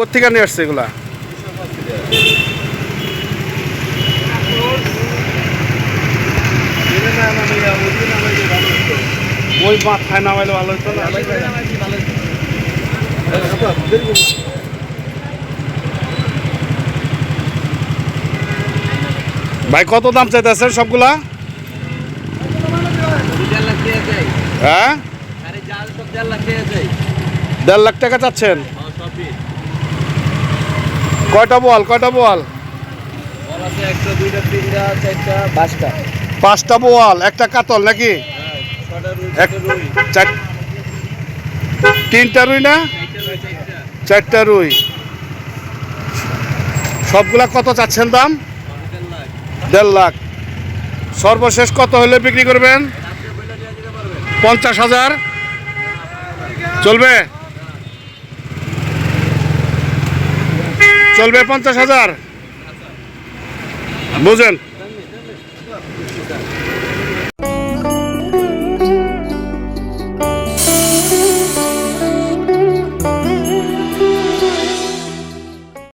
কোথেকে নিয়ে আসছে এগুলা? ওই মাথায় নামাইলে ভালো হতো না? ভাই, কত দাম চাইতেছেন সবগুলা? হ্যাঁ? দেড় লাখ টাকা চাচ্ছেন। কয়টা বল কয়টা বল? পাঁচটা। বোয়াল একটা কাতল নাকি? তিনটা রুই না? চারটা রুই সবগুলা কত চাচ্ছেন দাম? দেড় লাখ। সর্বশেষ কত হলে বিক্রি করবেন? পঞ্চাশ হাজার। চলবে? চলবে পঞ্চাশ হাজার। বুঝেন?